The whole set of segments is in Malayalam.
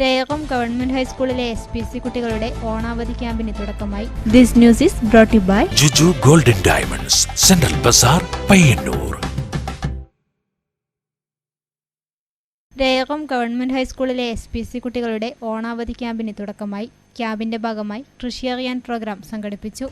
രേകം ഗവൺമെന്റ് ഹൈസ്കൂളിലെ എസ് പി സി കുട്ടികളുടെ ഓണാവധി ക്യാമ്പിന് തുടക്കമായി. This news is brought by Juju golden diamonds central bazaar Payyanur. Rekam government ഹൈസ്കൂളിലെ എസ് പി സി കുട്ടികളുടെ ഓണാവധി ക്യാമ്പിന് തുടക്കമായി. ക്യാമ്പിന്റെ ഭാഗമായി കൃഷി അറിയാൻ പ്രോഗ്രാം സംഘടിപ്പിച്ചു.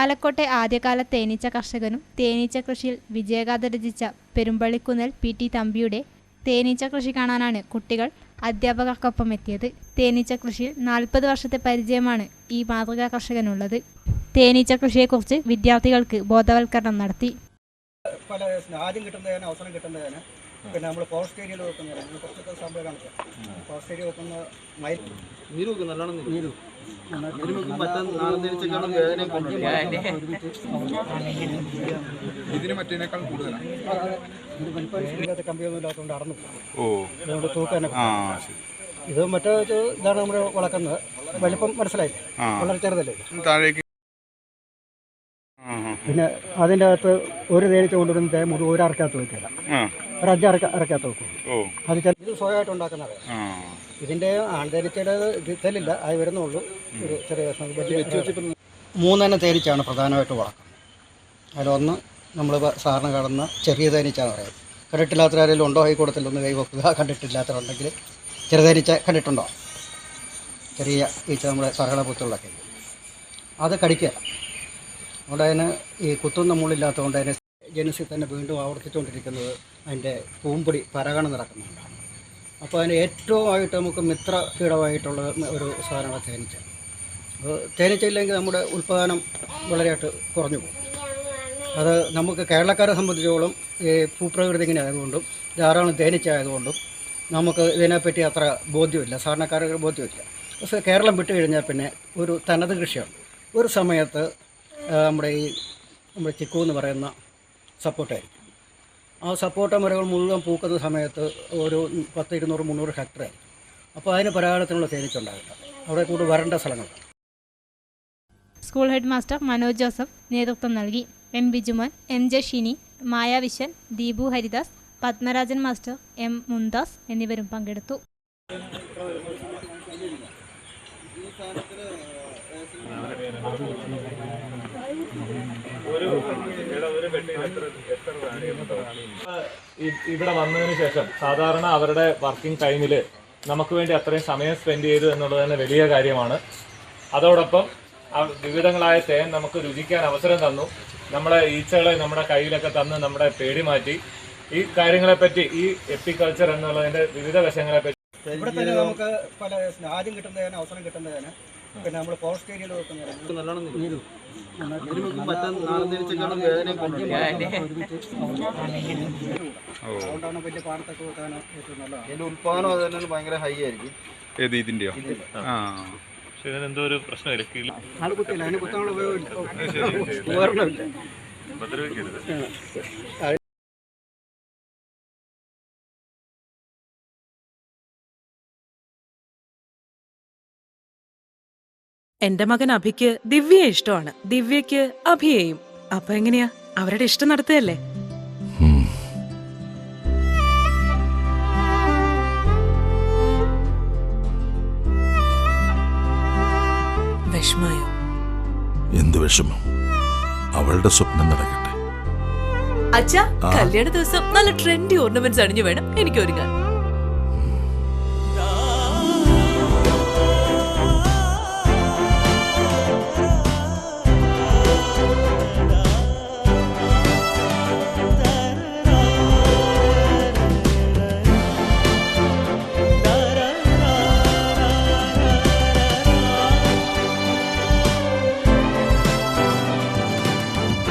ആലക്കോട്ടെ ആദ്യകാല തേനീച്ച കർഷകനും തേനീച്ച കൃഷിയിൽ വിജയഗാഥ രചിച്ച പെരുമ്പള്ളിക്കുന്നൽ പി ടി തമ്പിയുടെ തേനീച്ച കൃഷി കാണാനാണ് കുട്ടികൾ അധ്യാപകർക്കൊപ്പം എത്തിയത് തേനീച്ച കൃഷിയിൽ നാൽപ്പത് വർഷത്തെ പരിചയമാണ് ഈ മാതൃകാ കർഷകനുള്ളത്. തേനീച്ച കൃഷിയെക്കുറിച്ച് വിദ്യാർത്ഥികൾക്ക് ബോധവൽക്കരണം നടത്തി. പല ആദ്യം കിട്ടുന്നതിന് അവസരം കിട്ടുന്നതിന് പിന്നെ നമ്മൾ ഫോറസ്റ്റ് ഏരിയയിൽ വെക്കുന്നതിന് നമ്മൾ കുറച്ചൊക്കെ സാമ്പിൾ കാണിക്കാം ഫോറസ്റ്റ് ഏരിയ വെക്കുന്ന മയിൽ നീര് വെക്കുന്ന നല്ലോണം നീര് നീര് വെക്കും. പറ്റാൻ നാളെ തിരിച്ചേക്കാളും വേദനയും കൊണ്ടുവരും ഇതിന് മറ്റേനേക്കാൾ കൂടുതലാണ് ഇതിനകത്ത് കമ്പിയൊന്നും ഇല്ലാത്തതുകൊണ്ട് അടന്നു പോകും ഓ അതുകൊണ്ട് ഇത് മറ്റേ ഇതാണ് നമ്മൾ വളർക്കുന്നത് വലിപ്പം മനസ്സിലായി വളരെ ചെറുതല്ലേ? താഴേക്ക്. പിന്നെ അതിന്റെ അകത്ത് ഒരു തേനീച്ച കൊണ്ടുവരുന്ന തേ മുഴുവൻ ഒരു അറക്കകത്ത് വയ്ക്കില്ല ആ. ഒരു അഞ്ച് അറക്ക അറക്കകത്ത് വെക്കും. ഓ. അത് ചില ഇത് സ്വയമായിട്ട് ഉണ്ടാക്കുന്നത് ആ. ഇതിന്റെ ആൺതേനീച്ചയുടെ ഇത് ഇതിലില്ല അത് വരുന്നുള്ളൂ. ഒരു ചെറിയ മൂന്നെണ്ണ തേനീച്ചയാണ് പ്രധാനമായിട്ട് വളർക്കുന്നത് അതിലൊന്ന് നമ്മൾ സാറിന് കാണുന്ന ചെറിയ തേനീച്ചാന്ന് പറയാം. കണ്ടിട്ടില്ലാത്ത ആരെങ്കിലും ഉണ്ടോ? കൈ വെക്കുക. കണ്ടിട്ടില്ലാത്തവരുണ്ടെങ്കിൽ ചെറിയ തേനീച്ച കണ്ടിട്ടുണ്ടോ? ചെറിയ ഈച്ച നമ്മുടെ സകലപുത്തുള്ളൊക്കെ അത് കടിക്കുക. അതുകൊണ്ട് അതിന് ഈ കുത്തുന്ന മുള്ളില്ലാത്തതുകൊണ്ട് അതിനെ ജനസിൽ തന്നെ വീണ്ടും ആവർത്തിച്ചുകൊണ്ടിരിക്കുന്നത് അതിന്റെ പൂമ്പൊടി പരകണം നടക്കുന്നുണ്ടാണ് അപ്പോൾ അതിന് ഏറ്റവും ആയിട്ട് നമുക്ക് മിത്ര കീടമായിട്ടുള്ള ഒരു സാധനമാണ് തേനീച്ച. അപ്പോൾ തേനീച്ച ഇല്ലെങ്കിൽ നമ്മുടെ ഉൽപ്പാദനം വളരെയായിട്ട് കുറഞ്ഞു പോകും. അത് നമുക്ക് കേരളക്കാരെ സംബന്ധിച്ചോളം ഈ ഭൂപ്രകൃതി ഇങ്ങനെ ആയതുകൊണ്ടും ധാരാളം തേനിച്ചായതുകൊണ്ടും നമുക്ക് ഇതിനെപ്പറ്റി അത്ര ബോധ്യമില്ല സാധാരണക്കാർക്ക് ബോധ്യമില്ല. പക്ഷേ കേരളം വിട്ടു കഴിഞ്ഞാൽ പിന്നെ ഒരു തനത് കൃഷിയാണ്. ഒരു സമയത്ത് നമ്മുടെ ഈ നമ്മുടെ ചിക്കു എന്ന് പറയുന്ന സപ്പോർട്ടായിരിക്കും. ആ സപ്പോർട്ട മരങ്ങൾ മുഴുവൻ പൂക്കുന്ന സമയത്ത് ഒരു പത്ത് ഇരുന്നൂറ് മുന്നൂറ് ഹെക്ടർ ആയിരിക്കും. അപ്പോൾ അതിന് പരാഗണത്തിനുള്ള തേനീച്ചുണ്ടാകില്ല അവിടെ കൂടുതൽ വരേണ്ട സ്ഥലങ്ങളാണ്. School head master Manoj Joseph നേതൃത്വം നൽകി. M Bijumon M J Shini മായാവിശൻ Deepu Haridas Padmarajan master M Mumtaz എന്നിവരും പങ്കെടുത്തു. ഇവിടെ വന്നതിന് ശേഷം സാധാരണ അവരുടെ വർക്കിംഗ് ടൈമിൽ നമുക്ക് വേണ്ടി അത്രയും സമയം സ്പെൻഡ് ചെയ്തു എന്നുള്ളത് തന്നെ വലിയ കാര്യമാണ്. അതോടൊപ്പം വിവിധങ്ങളായ തേൻ നമുക്ക് രുചിക്കാൻ അവസരം തന്നു. നമ്മളെ ഈച്ചകളെ നമ്മുടെ കയ്യിലൊക്കെ തന്ന് നമ്മുടെ പേടി മാറ്റി. ഈ കാര്യങ്ങളെപ്പറ്റി ഈ എപ്പിക്കൾച്ചർ എന്നുള്ളതിന്റെ വിവിധ വശങ്ങളെ പറ്റി. ഇവിടെ തന്നെ നമുക്ക് പല ആദ്യം കിട്ടുന്നതിന് അവസരം കിട്ടുന്നതിന് പിന്നെ നമ്മൾ ഫോറസ്റ്റ് ഏരിയയിൽ വെക്കുന്നതിന് നല്ലോണം നീരു. അതുകൊണ്ടാണ് വലിയ പാടത്തൊക്കെ വെക്കാൻ ഏറ്റവും നല്ലതാണ് ഇതിന്റെ ഉൽപ്പാദനം അത് തന്നെ ഭയങ്കര ഹൈ ആയിരിക്കും. ഇതിന്റെയോ? പക്ഷെ ഇതിനെന്തോ ഒരു പ്രശ്നമില്ല. കിളി ആൾ കുത്തിയില്ല അതിന് കുത്താനുള്ള ഉപയോഗമില്ല. ഉപകരണമില്ല. എന്റെ മകൻ അഭിക്ക് ദിവ്യയെ ഇഷ്ടമാണ്. ദിവ്യക്ക് അഭിയെയും. അപ്പൊ എങ്ങനെയാ? അവരുടെ ഇഷ്ടം നടത്തുകയല്ലേ? വിഷമായോ? എന്ത് വിഷമം? അവളുടെ സ്വപ്നം നടക്കട്ടെ. അച്ഛാ കല്യാണ ദിവസം നല്ല ട്രെൻഡി ഓർണമെന്റ്സ് അണിഞ്ഞു വേണം. എനിക്ക് ഒരുങ്ങാൻ